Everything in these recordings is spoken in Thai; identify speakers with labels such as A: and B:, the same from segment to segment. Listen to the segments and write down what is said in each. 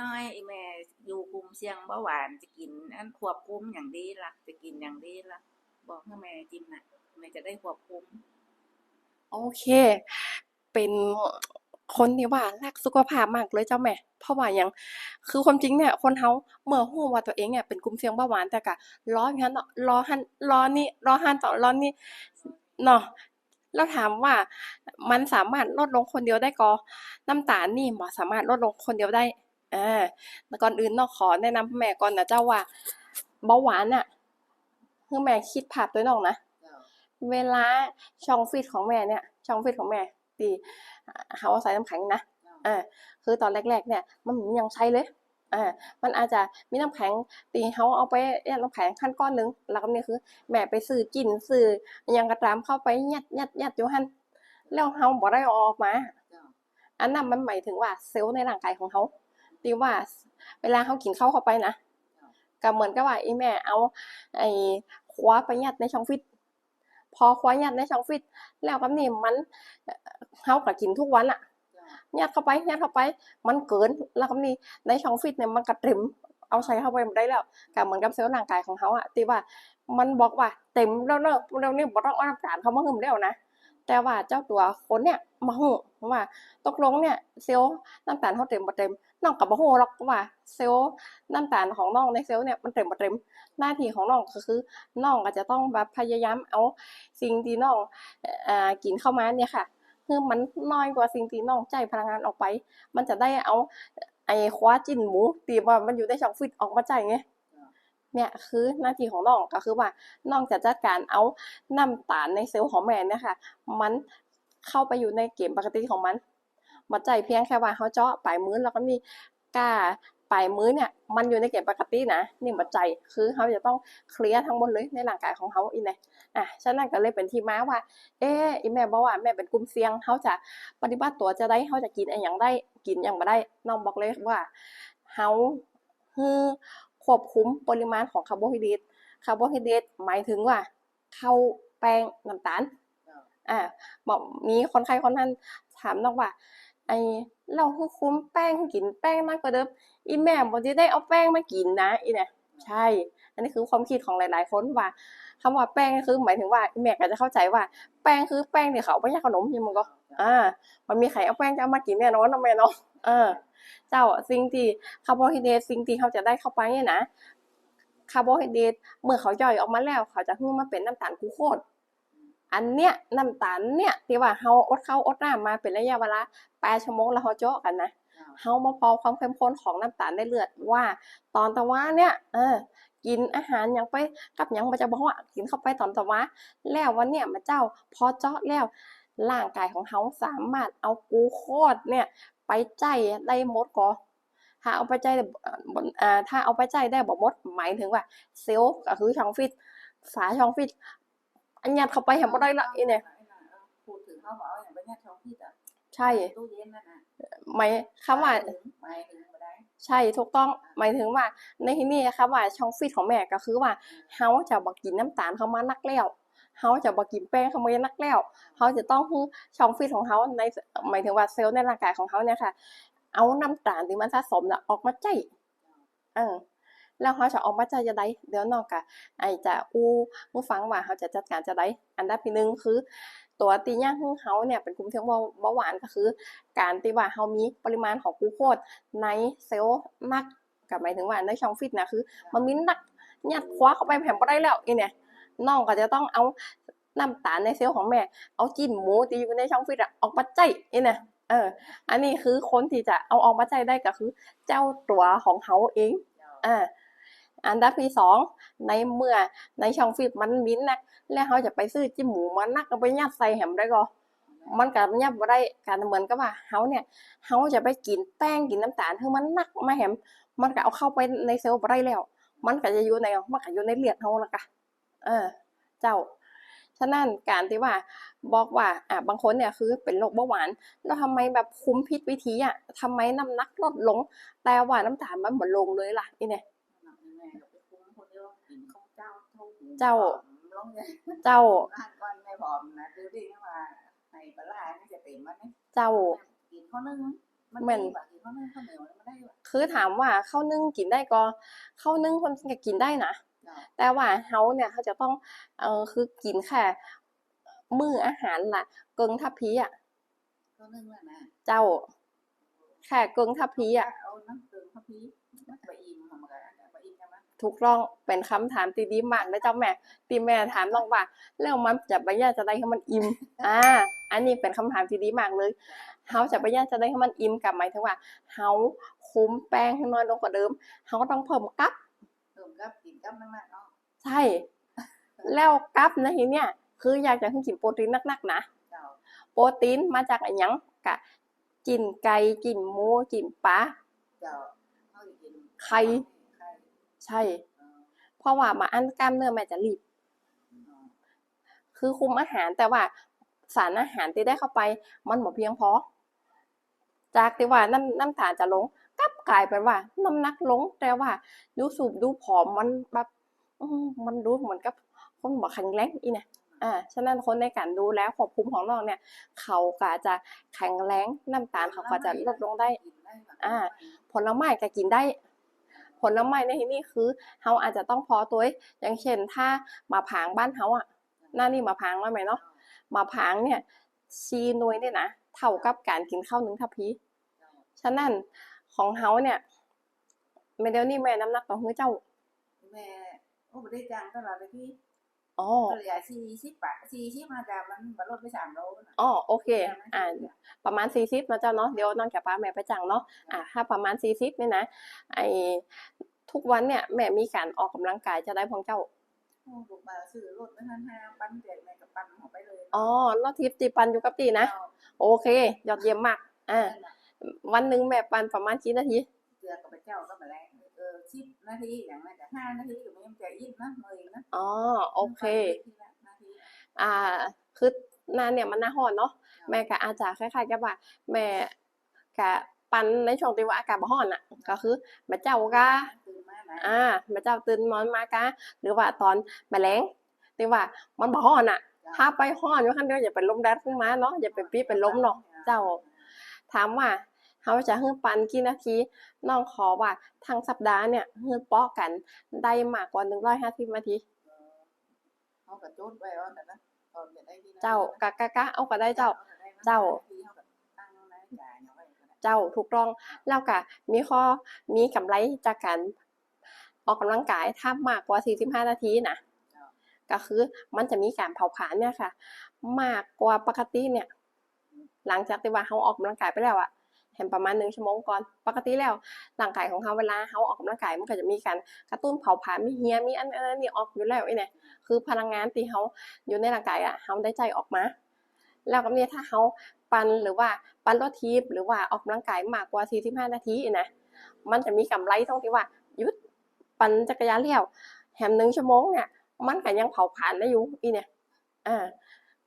A: น้อยแม่อยู่กลุ่มเสี่ยงเบาหวานจะกิน อันควบคุมอย่างดีล่ะจะกินอย่างดีล่ะบอกให้แม่กินน่ะแม่จะได้ควบคุม
B: โอเค เป็นคนที่ว่ารักสุขภาพมากเลยเจ้าแม่ เพราะว่าหยังคือความจริงเนี่ย คนเฮาเมื่อรู้ว่าตัวเองเนี่ยเป็นกลุ่มเสี่ยงเบาหวานแต่ก็รออย่างนั้นเนาะรอหันรอนี่รอหันต่อรอนี่เนาะแล้วถามว่ามันสามารถลดลงคนเดียวได้ก็น้ำตาลนี่บ่สามารถลดลงคนเดียวได้ อ่าแต่ก่อนอื่นเนาะขอแนะนำแม่ก่อนนะเจ้าว่าเบาหวานน่ะคือแม่คิดภาพตัวน้องนะเวลาช่องฟีดของแม่เนี่ยช่องฟีดของแม่ตีเขาเอาใส่น้ำแข็งนะอ่าคือตอนแรก ๆ เนี่ยมันยังใช้เลยอ่ามันอาจจะมีน้ำแข็งตีเขาเอาไปเนี่ยน้ำแข็งขั้นก้อนหนึงแล้วก็เนี่ยคือ แม่ไปซื้อกินซื้ออิหยังกระตามเข้าไปยัดยัดยัดอยู่หันแล้วเขาบ่ได้เอาออกมา อันนั้นมันหมายถึงว่าเซลล์ในร่างกายของเขา ตีว่า เวลาเขากินข้าวเข้าไปนะก็เหมือนกับว่าไอ้แม่เอาไอ้คว้าไปยัดในช่องฟิต พอคว้ายัดในช่องฟิต แล้วก็นี่มันเขาก็กินทุกวันอะยัดเข้าไปยัดเข้าไป มันเกินแล้วก็นี่ในช่องฟิตเนี่ยมันกระต็มเอาใส่เข้าไปไม่ได้แล้วก็เหมือนกับเซลล์ร่างกายของเขาอะที่ว่ามันบอกว่าเต็มแล้วเนอะแล้วนี่บ่ต้องเอาน้ำตาลเขามาหึมแล้วนะแต่ว่าเจ้าตัวคนเนี่ยมาหูว่าตกลงเนี่ยเซลล์น้ำตาลเขาเต็มบ่เต็ม น้องกับบ่ฮู้หรอกว่าเซลล์น้ำตาลของน้องในเซลล์เนี่ยมันเต็มบ่เต็มหน้าที่ของน้องก็คือน้องก็จะต้องแบบพยายามเอาสิ่งที่น้องอ่ากินเข้ามาเนี่ยค่ะคือมันน้อยกว่าสิ่งที่น้องใจายพลังงานออกไป มันจะได้เอาไอ้คว้าจิ้นหมูตีว่ามันอยู่ในช่องฟิตออกมาจ่ายไงเนี่ยคือหน้าที่ของน้องก็คือว่าน้องจะจัดการเอาน้ำตาลในเซลล์ของแม่เนี่ยค่ะ มันเข้าไปอยู่ในเกมปกติของมัน มาใจเพียงแค่ว่าเขาเจาะปลายมือแล้วก็มีก้าปลายมือเนี่ยมันอยู่ในเกณฑ์ปกตินะนี่มาใจคือเขาจะต้องเคลียร์ทั้งหมดเลยในร่างกายของเขาอีเนี่ยอะฉะนั้นก็เลยเป็นที่มาว่า เอออีแม่บอกว่าแม่เป็นกลุ่มเสี่ยงเขาจะปฏิบัติตัวจะได้เขาจะกินอย่างได้กินอย่างมาได้น้องบอกเลยว่าเขาฮือควบคุมปริมาณของคาร์โบไฮเดรตคาร์โบไฮเดรตหมายถึงว่าข้าวแป้งน้ำตาลอ่าบอกมีคนไข้คนนั้นถามน้องว่า ไอเราคือคุมแป้งกินแป้งมากกว่าเดิมอีแม่บอกจะได้เอาแป้งมากินนะอีเนี่ยใช่ อันนี้คือความคิดของหลาย ๆ คนว่าคำว่าแป้งก็คือหมายถึงว่าอีแม่ก็จะเข้าใจว่า แป้งคือแป้งที่เขาไปย่างขนมยังมันก็อ่ามันมีใครเอาแป้งจะเอามากินแน่นอนนะแม่เนาะเออ เจ้าสิ่งที่คาร์โบไฮเดรตสิ่งที่เขาจะได้เข้าไปเนี่ยนะคาร์โบไฮเดรตเมื่อเขาย่อยออกมาแล้ว เขาจะให้มาเป็นน้ำตาลกลูโคส อันเนี้ยน้ำตาลเนี่ยที่ว่าเฮาอดข้าวอดน้ำมาเป็นระยะเวลา8ชั่วโมงแล้วเฮาเจาะกันนะเฮามาพอความเข้มข้นของน้ำตาลในเลือดว่า ตอนตะวันเนี่ยเออกินอาหารหยังไปกับหยังมันจะบอกว่ากินเข้าไปตอนตะวันแล้ววันเนี่ยมาเจ้าพอเจาะแล้วร่างกายของเฮาสามารถเอากลูโคสเนี่ยไปใจได้หมดก็ถ้าเอาไปใจได้เอ่ออ่าถ้าเอาไปใจได้บ่หมดหมายถึงว่าเซลล์ก็คือช่องฟิตฝาช่องฟิต อันยัดเข้าไปเห็นบ่ได้ละอีเนี่ย
A: พูดถึงเขาบอกว่าอย่างเป็นแค่ท้องที่แต่
B: ใช่
A: ตู้เย็นนั่นน่ะ
B: หมายคำว่า
A: หมายถึงบ่ได้
B: ใช่ถูกต้องหมายถึงว่าในที่นี้คำว่าช่องฟิตของแม่ก็คือว่าเฮาจะบ่กินน้ำตาลเข้ามานักแล้วเฮาจะบ่กินแป้งเข้ามานักแล้วเฮาจะต้องให้ช่องฟิตของเฮาในหมายถึงว่าเซลล์ในร่างกายของเฮาเนี่ยค่ะ เอาน้ำตาลที่มันสะสมน่ะออกมาใจเออ แล้วเขาจะออกมาใจจะได้เดี๋ยวนอกกะไอจะอู้ผู้ฟังว่าเขาจะจัดการจะได้อันดับที่หนึ่งคือ ตัวตีย่างของเขาเนี่ยเป็นกลุ่มเสี่ยงเบาหวานก็คือ การที่ว่าเขามีปริมาณของกูโคสในเซลล์นักกับหมายถึงว่าในช่องฟิตนะคือ มันมีนักยัดคว้าเข้าไปแผ่นบ่ได้แล้วอีเนี่ยน้องก็จะต้องเอาน้ำตาลในเซลล์ของแม่ เอาจิ้นหมูที่อยู่ในช่องฟิตอะออกมาใจอีเนี่ยเออ อันนี้คือคนที่จะเอาออกมาใจได้ก็คือ เจ้าตัวของเขาเอง อ่า อันดับที่สองในเมื่อในช่องฟิตมันมินนักแล้วเขาจะไปซื้อจิ้มหมูมานักเอาไปยัดใส่แหมได้ก็มันก็ยัดบ่ได้การเหมือนกับว่าเขาเนี่ยเขาจะไปกินแป้งกินน้ำตาลคือมันนักมาแหมมันก็เอาเข้าไปในเซลล์บ่ได้แล้ว มันก็จะอยู่ในมันก็อยู่ในเลือดเขาละกะเออ เจ้าฉะนั้นการที่ว่าบอกว่าอะบางคนเนี่ยคือเป็นโรคเบาหวาน แล้วทำไมแบบคุ้มผิดวิธีอะทำไมน้ำหนักลดลง แต่ว่าน้ำตาลมันบ่ลงเลยล่ะนี่เนี่ย
A: เท่าหู
B: เจ้า
A: ลงเนี่ย
B: เจ้า
A: บ้านก่อนไม่ผอมนะดูดิว่าในปลาร้านี่จะเต็มมันนี่
B: เจ้า
A: กินข้าวนึ่งมัน
B: เหมือน
A: ดีกว่ากินข้าวนึ่งข้าวเหนียวมันได้ว่ะ
B: คือถามว่าข้าวนึ่งกินได้ก็ข้าวนึ่งคนก็กินได้นะ
A: เจ้า
B: แต่ว่าเฮาเนี่ยเขาจะต้องเออคือกินแค่มื้ออาหารละเกิงทัพพีอะ
A: ก็นึ่งแล้วนะ
B: เจ้าแค่เกิงทัพพีอะ
A: เอาน้ำเกลือข้าวพีมันบะอิ่มทำกันบะ อิ่มใช่ไหม
B: ถูกต้องเป็นคำถามที่ดีมากนะเจ้าแม่ที่แม่ถามน้องว่า แล้วมันจะไปย่าจะได้ให้มันอิ่มอ่าอันนี้เป็นคำถามที่ดีมากเลยเฮาจะไปย่าจะได้ให้มันอิ่มกับหมายถึงว่าเฮาคุมแป้งให้น้อยลงกว่าเดิมเฮาก็ต้องเพิ่มกั๊บ
A: เติมกับกินกับนั่นแหละเนาะ
B: ใช่แล้วกั๊บนะทีเนี้ยคืออยากจะให้กินโปรตีนนักๆนะ
A: เจ้า
B: โปรตีนมาจากอะไรหยังกะจินไก่จินหมูจินปลา
A: เจ้าเขาจะกิน
B: ไข่
A: ไข่
B: ใช่
A: เพ
B: ราะว่ามาอันกล้ามเนื้อแม่จะรีบ คือคุมอาหารแต่ว่าสารอาหารที่ได้เข้าไป มันบ่เพียงพอ จากที่ว่าน้ำน้ำตาลจะลงกลับกลายเป็นว่า น้ำหนักลง แต่ว่า ดูสูบดูผอมมันแบบมันดูเหมือนกับคนบ่แข็งแรงอีเนี่ยอ่า ฉะนั้นคนในการดูแลควบคุมของเราเนี่ย เขาก็จะแข็งแรงน้ำตาลเขาก็จะลดลงได้ อ่า ผลไม้ก็กินได้ ผลไม้ในที่นี้คือเฮาอาจจะต้องพอตัวอย่างเช่นถ้ามาผางบ้านเฮาอะหน้านี่มาผางว่าไหมเนาะมาผางเนี่ยชีนวยเนี่ยนะเท่ากับการกินข้าวหนึ่งทัพพีฉะนั้นของเฮาเนี่ยเม่เดี๋ยวนี้แม่น้ำหนักต่อหือเจ้า
A: แม่โอ้ไม่ได้จังตลอดเลยพี่
B: อ๋อ
A: ก็เลยสี่สิบปะสี่สิบมาจากมันบรรลุไปสามโลนะ
B: อ๋อโอเค อ่าประมาณสี่สิบนะเจ้าเนาะเดี๋ยวน้องจะพาแม่ไปจังเนาะอ่าถ้าประมาณสี่สิบเนี่ยนะไอทุกวันเนี่ยแม่มีการออกกำลังกายจะได้พองเจ้า
A: โอ้ลูกมาซื้อรถไม่ทันห้าปั้นเด็กแม่กับปั้นออกไปเลย
B: อ๋อแล้วทิปตีปันอยู่กับตีนะโอเค ยอดเยี่ยมมากอ่าวันหนึ่งแม่ปันประมาณกี่นาที
A: เกลือกับพระเจ้าก็มาแล้วเออ สิบนาทีอย่างนั้นแต่ห้านาทีก็ไม่ยังใจยิ่งนะเมยนะ
B: อ๋อโอเค
A: นาที
B: อ่าคือหนาเนี่ยมันหน้าร้อนเนาะแม่ก็อาจจะคล้ายๆกับว่า แม่กะปันในช่วงที่ว่าอากาศบ่ร้อนอะ ก็คือแม่เจ้าก็
A: ตื่นมานะ
B: อ่าแม่เจ้าตื่นนอนมากะหรือว่าตอนแมลงที่ว่ามันบ่ร้อนอะ ถ้าไปร้อนอยู่คันเดียวอย่าไปล้มแดดขึ้นมาเนาะอย่าไปปีเป็นล้มเนาะเจ้า ถามว่า เขาจะฮื้อปันกี่นาทีน้องขอว่าทางสัปดาห์เนี่ยฮื้อเปาะกันได้มากกว่า150นาที
A: เขาก็จุดไว้ว่าแต่ละตอนจะได้ที่
B: เจ้ากะกะกะเอาก็ได้เจ้า เจ้า
A: ตั้งนาฬิกาเอาไว้ก็ได้
B: เจ้าถูกต้องแล้วก็มีข้อมีกำไรจากการออกกำลังกายถ้ามากกว่า 45 นาทีนะก็คือมันจะมีการเผาผลาญเนี่ยค่ะ มากกว่าปกติเนี่ย หลังจากที่ว่าเขาออกกำลังกายไปแล้วอะ เห็นประมาณหนึ่งชั่วโมงก่อน ปกติแล้วร่างกายของเขาเวลาเขาออกกำลังกายมันก็จะมีการกระตุ้นเผาผลาญมีเฮียมีอันนั้นนี่ออกอยู่แล้วไอ้เนี่ยคือพลังงานที่เขาอยู่ในร่างกายอะเขาได้ใจออกมา แล้วก็เนี่ยถ้าเขาปั่นหรือว่าปั่นรถทีบหรือว่าออกกำลังกายมากกว่า 45 นาทีนะมันจะมีกำไรตรงที่ว่าหยุดปั่นจักรยานเลี้ยวแถมหนึ่งชั่วโมงเนี่ยมันก็ยังเผาผลาญได้อยู่อีเนี่ยอ่า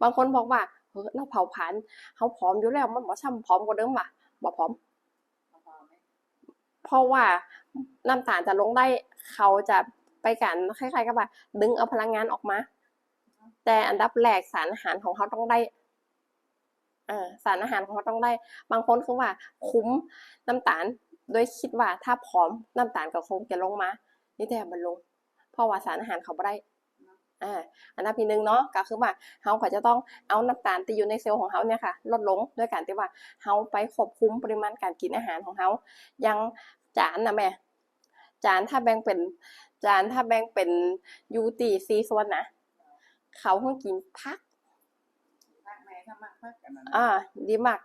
B: บางคนบอกว่าเฮ้ยเราเผาผลาญเขาผอมอยู่แล้วมันบ่ซ้ำผอมกว่าเดิมว่ะ บ่ผอม
A: พอม
B: เพราะว่าน้ำตาลจะลงได้เขาจะไปกันคล้ายๆกับว่า ดึงเอาพลังงานออกมา แต่อันดับแรกสารอาหารของเขาต้องได้สารอาหารของเขาต้องได้ บางคนคือว่า คุ้มน้ำตาล โดยคิดว่าถ้าผอมน้ำตาลก็คงจะลงมา นี่แต่มันลง เพราะว่าสารอาหารเขาไม่ได้ อ่าอันดับที่หนึ่งเนาะก็คือว่าเขาก็จะต้องเอาน้ำตาลที่อยู่ในเซลล์ของเขาเนี่ยค่ะ ลดลงด้วยการที่ว่าเขาไปควบคุมปริมาณการกินอาหารของเขายังจานนะแม่จานถ้าแบ่งเป็นจานถ้าแบ่งเป็นยูตีซีส่วนนะเขาเพิ่งกินพัก
A: พักแม่ถ้ามากพักกันนะ
B: อ่าดีมาก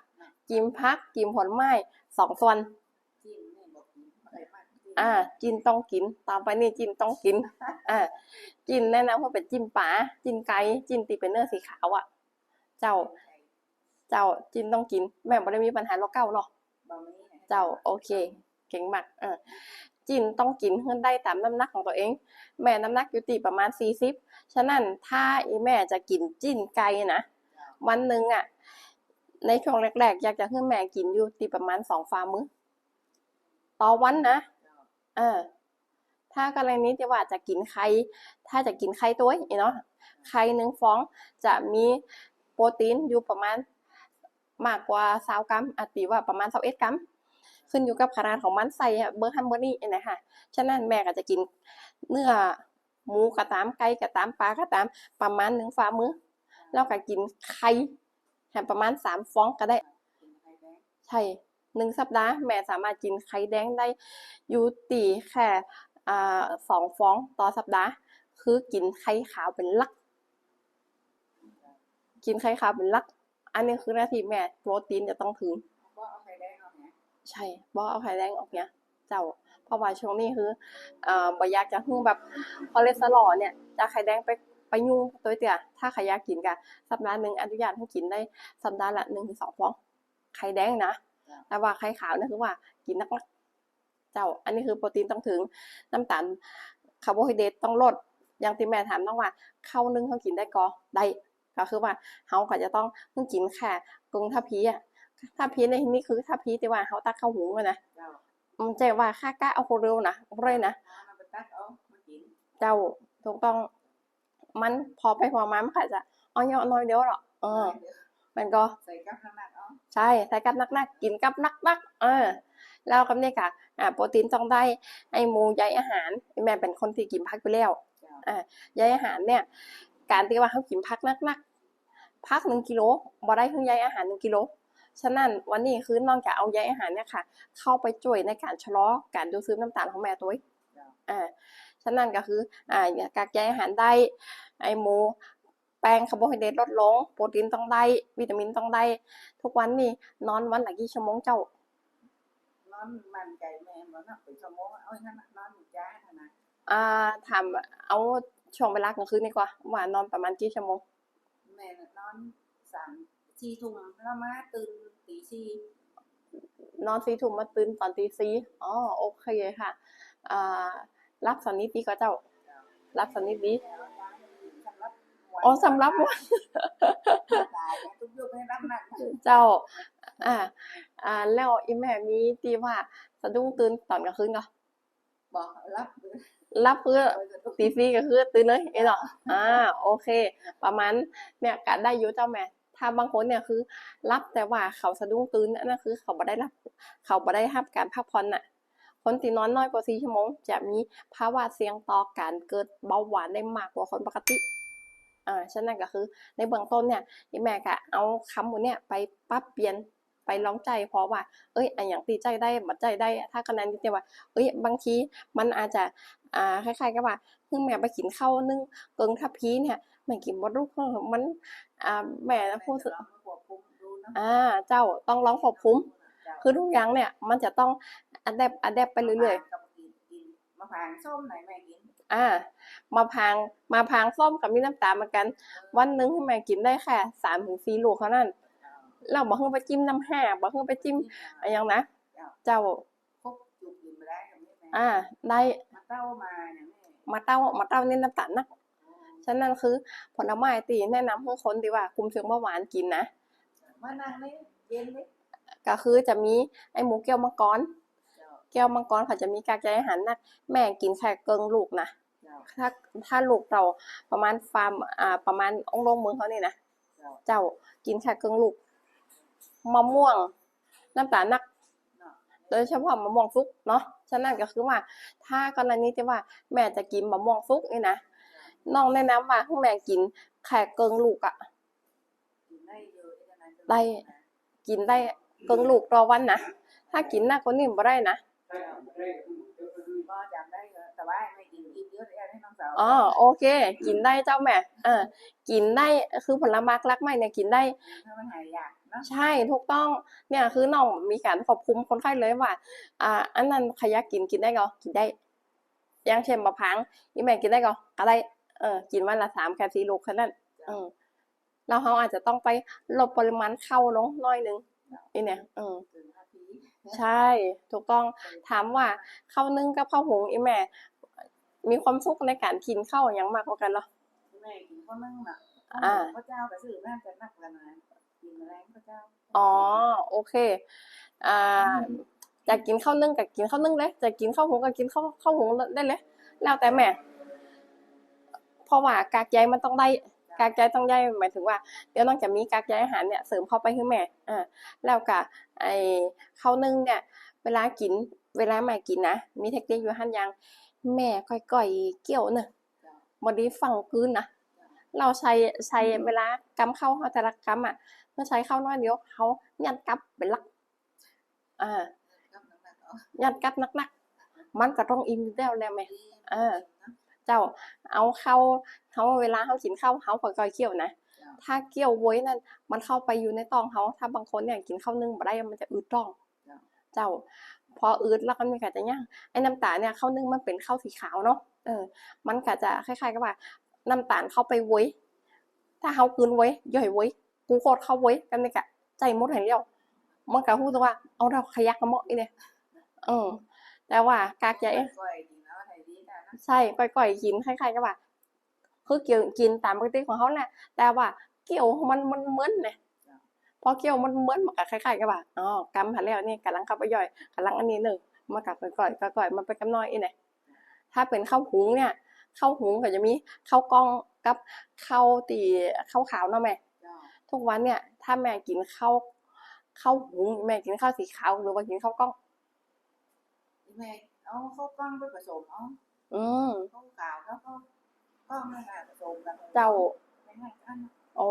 B: กินพักกินผลไม้สองส่วน
A: จิ้มนี่บ อกกินอะไรมาก
B: อ่าจินต้องกินตามไปนี่จินต้องกิน อ่าจินแนะนำว่าเป็นจิ้มป๋าจิ้นไก่จิ้นตีเป็นเนื้อสีขาวอะ เจ้า เจ้าจิ้นต้องกิน แม่ไม่ได้มีปัญหาโรคเก้าเนาะเจ้าโอเค เก่งมากเออจินต้องกินเพื่อได้ตามน้ำหนักของตัวเอง แม่น้ำหนักอยู่ตีประมาณสี่สิบฉะนั้นถ้าอีแม่จะกินจิ้นไก่นะวันหนึ่งอะ ในช่วงแรกๆ อยากจะให้แม่กินอยู่ตีประมาณสองฝ่ามือ ต่อวันนะเออถ้ากรณีที่ว่าจะกินไข่ถ้าจะกินไข่ตัวอีเนาะไข่หนึ่งฟองจะมีโปรตีนอยู่ประมาณมากกว่าสาวกรัมอาตีว่าประมาณสาเอ็ดกรัมขึ้นอยู่กับขนาดของมันใส่เบอร์ฮัมเบอร์นี่นะคะฉะนั้นแม่ก็จะกินเนื้อหมูกระตามไก่กระตามปลากระตามประมาณหนึ่งฝ่ามือแล้วก็กินไข่ประมาณสามฟองก็ได้ ใช่ หนึ่งสัปดาห์แม่สามารถกินไข่แดงได้อยู่ตีแค่สองฟองต่อสัปดาห์ คือกินไข่ขาวเป็นลัก กินไข่ขาวเป็นลัก อันนี้คือหน้าที่แม่โปรตีนจะต้องถึง
A: ก็เอาไข่แดงเอาเนี่ย
B: ใช่บ่เอาไข่แดงออกเนี่ยเจ้าเพราะว่าช่วงนี้คืออบ่อยากจะฮึ่งแบบคอเลสเตอรอลเนี่ยจะไข่แดงไปไปยุ่งตัวเตี้ยถ้าใครอยากกินก็สัปดาห์หนึ่งอนุญาตให้กินได้สัปดาห์ละหนึ่งถึงสองฟองไข่แดงนะ แต่ว่าไข่ขาวเนี่ยคือว่ากินนักๆเจ้า อันนี้คือโปรตีนต้องถึงน้ำตาลคาร์โบไฮเดรตต้องลด อย่างที่แม่ถามต้องว่าข้าวนึ่งเขากินได้ก็ได้ก็คือว่าเขาก็จะต้องเพิ่งกินแค่กรุงท่าพีอะท่าพีในที่นี้คือท่าพีที่ว่าเขาตักข้าวหุงอะนะมันจะว่าค่ากะเอาโคเร็วนะเร่นะ
A: เอามันไปตักเจ้า
B: ถูกต้องมันพอไปพอมามันก็จะเอาเยอน้อยเดียวหรอกเออมันก็
A: ใส่กับข้างหน้าเอา
B: ใช่ใส่กับนักๆกินกับนักๆเออแล้วกับเนี่ยค่ะอ่าโปรตีนต้องได้ไอหมูใยอาหารแม่เป็นคนที่กินพักไปแล้ว
A: เจ้า
B: อ่าใยอาหารเนี่ย การที่ว่าเขากินพักนักๆพักหนึ่งกิโลบ่ได้คือใยอาหารหนึ่งกิโลฉะนั้นวันนี้คือนอกจากเอาใยอาหารเนี่ยค่ะ เข้าไปช่วยในการชะลอการดูดซึมน้ำตาลของแม่ตัวเองอ่าฉะนั้นก็คืออ่ากากใยอาหารได้ไอหมู แป้งคาร์โบไฮเดรตลดลง โปรตีนต้องได้ วิตามินต้องได้ ทุกวันนี่นอนวันละกี่ชั่วโมงเจ้า
A: นอนมันใจแม่เหมือนนักเป็นชั่วโมงเอาอย่างนั้นน่ะนอนอยู่จ้าเท่านะ
B: อ่าถามเอาช่วงเวลากลางคืนดีกว่าว่านอนประมาณกี่ชั่วโมง
A: แม่น่ะนอนสามสี่ทุ่มแล้วมาตื่นตีสี่
B: นอนสี่ทุ่มมาตื่นตอนตีสี่อ๋อโอเคค่ะอ่ารับสนิทดีก็เจ้า รับสนิทดี
A: แล้วจ้าสำหรับ
B: อ๋อสำหรับวัน
A: ตายแล้วทุกยุคให้รับหนัก
B: เจ้า อ่า อ่า แล้วอีแม่มีที่ว่าสะดุ้งตื่นตอนกลางคืนก็
A: บอกรับ
B: รับเพื่อตีสี่ก็คือตื่นเลยเอ้เนาะอ่า โอเค ประมาณเนี่ยกะได้อยู่เจ้าแม่ถ้าบางคนเนี่ยคือ รับแต่ว่าเขาสะดุ้งตื่นนั่นนะคือ เขาบ่ได้รับ เขาบ่ได้รับการพักผ่อนน่ะ คนที่นอนน้อยกว่าสี่ชั่วโมงจะมีภาวะเสี่ยงต่อการเกิดเบาหวานได้มากกว่าคนปกติ อ่าฉะนั้นก็คือ ในเบื้องต้นเนี่ยที่แม่ก็เอาคำหมดเนี่ยไปปรับเปลี่ยนไปลองใจเพราะว่า เอ้ยอันอย่างตีใจได้บัดใจได้ ถ้าคะแนนที่จะว่า เอ้ย บางทีมันอาจจะ อ่า คล้ายๆกับว่าเพิ่งแม่ไปกินข้าวนึ่งเกิงทับพีเนี่ยแม่กินบ่รู้เพราะมัน อ่า แม่พูดสึก
A: ควบคุมดูนะ
B: อ่า เจ้าต้องลองควบคุ้ม คือทุกอย่างเนี่ย มันจะต้องอัดแดปอัดแดปไปเรื่อย
A: ๆมะพร้าวส้มไหนแม่กิน
B: ๆ อ่ามาพางมาพางส้มกับมีน้ำตาลเหมือนกัน วันหนึงให้แม่กินได้แค่สามถึงสี่ลูกเท่านั้นเราบอกเพิ่งไปจิ้มน้ำแห้งบอกเพิ่งไปจิ้มอะไรอย่างนะ เจ้า
A: ครบจุกกินไปได้กับแม่
B: อ่า ได้
A: มาเต้ามาอย่างนี้
B: มาเต้ามาเต้านี่น้ำตาลนักฉะนั้นคือผลไม้ตีแนะนำให้คนดีว่าคุมเชิงเบาหวานกินนะ
A: มานั่งนี่เย็นนี่
B: ก็คือจะมีไอหมูแก้วมังกร
A: เจ้า
B: แก้วมังกรเขาจะมีกากใยอาหารนัก แม่กินแค่เกิงลูกนะ
A: เจ้า
B: ถ้าถ้าลูกเราประมาณฟาร์มอ่าประมาณองค์ลงเมืองเขานี่นะ
A: เจ้า
B: เจ้ากินแค่เกิงลูกมะม่วง น้ำตาลนัก
A: เนาะ
B: โดยเฉพาะมะม่วงฟุกเนาะฉะนั้นก็คือว่า ถ้ากรณีที่ว่า แม่จะกินมะม่วงฟุกนี่นะน้องแนะนำว่าให้แม่กินแค่เกิงลูกอะ
A: กินได้เยอะขนาดนั้น
B: ได้กินได้เกิงลูกต่อวันนะถ้ากินหน้ากว่านี้บ่ได้นะ
A: ก็จำได้แต่ว่าไม่กินอีกเยอะเลยให้น้ องสาว
B: อ๋อโอเค กินได้เจ้าแม่เออกินได้คือผลไม้รักไม่เนี่ยกินได้
A: ถ้ามันหายอยากเนาะ
B: ใช่ถูกต้องเนี่ยคือน้องมีการควบคุมคนไข้เลยว่า อ่า อันนั้นใครอยากกินกินได้ก็กินได้อย่างเช่นมะพร้างอีแม่กินได้ก็ก็ได้เออกินวันละสามแคปซีลูกแค่นั้นอืมแล้วเขาอาจจะต้องไปลดปริมาณข้าวลงหน้อยหนึงนี่เนี่ยอืม
A: ถึงนาที
B: ใช่ ถูกต้องถามว่าข้าวนึ่งกับข้าวหุงอีแม่ มีความสุขในการกินข้าวอย่างมากกว่ากันเหรอ
A: แม่กินข้าวนึ่งน่ะ
B: อ่า
A: พระเจ้ากับสื่อน่าจะนักกันนะกินแรงพระเจ้า
B: อ๋อโอเคอ่าจะกินข้าวนึ่งกับกินข้าวนึ่งเลยจะกินข้าวหุงกับกินข้าวข้าวหุงได้เลย แล้วแต่แม่เพราะว่ากากใยมันต้องได้ กากใยต้องได้หมายถึงว่าเดี๋ยวน้องจะมีกากใยอาหารเนี่ยเสริมเข้าไปให้แม่อ่าแล้วกับไอ้ข้าวนึ่งเนี่ยเวลากินเวลาแม่กินนะมีเทคนิคอยู่หันอยังแม่ก้อยๆเกี่ยวเนอะ
A: เจ้า
B: บ่ได้ฟังกลืนนะเราใช้ใช้เวลากำเข้าเฮาแต่ละกำอะเมื่อใช้เข้าน้อยเดียวเขายันกลับเป็นหลักอ่า
A: กับน้ำหนักเอา
B: ยันกลับนักๆมันก็ต้องอิ่มอยู่แล้วแหละแม่
A: ดี
B: เออ เจ้าเอาเข้าเขาเวลาเขากินข้าวเขาค่อยๆเคี่ยวนะ
A: เจ้า
B: ถ้าเคี่ยวไว้นั่นมันเข้าไปอยู่ในท้องเขาถ้าบางคนเนี่ยกินข้าวนึ่งบ่ได้มันจะอืดท้อง เจ้า พออืดแล้วก็มันก็จะย่างไอ้น้ำตาลเนี่ยข้าวนึ่งมันเป็นข้าวสีขาวเนาะเออ มันก็จะคล้ายๆกับว่า น้ำตาลเข้าไปไว้ถ้าเขากลืนไว้ย่อยไว้กูโคตรเข้าไว้กันนี่กะใจหมดแห่งเดียวมันก็พูดว่าเอาเราขยักกระเหมาะอีเนี่ยเออแต่ว่ากากใหญ่ ใช่ก่อยๆกินคล้ายๆกับว่าคือเกี่ยวกินตามปกติของเขาแหละแต่ว่าเกี่ยวมันมันเหมือนเนี่ยพอเกี่ยวมันเหมือนมันก็คล้ายๆกับว่าอ๋อกำหันแล้วนี่กำลังข้าไปย่อยกำลังอันนี้หนึ่งมากับก่อยก่อยมันไปกำน้อยอีเนี่ยถ้าเป็นข้าวหุงเนี่ยข้าวหุงก็จะมีข้าวกล้องกับข้าวตีข้าวขาวเนาะแม่ทุกวันเนี่ยถ้าแม่กินข้าวข้าวหุงแม่กินข้าวสีขาวหรือว่ากินข้าวกล้อง
A: แม่เอาข้าวกล้องไปผสมเอาะ ผสมกัน
B: เจ้า
A: ไม่ให้อัน
B: โอ้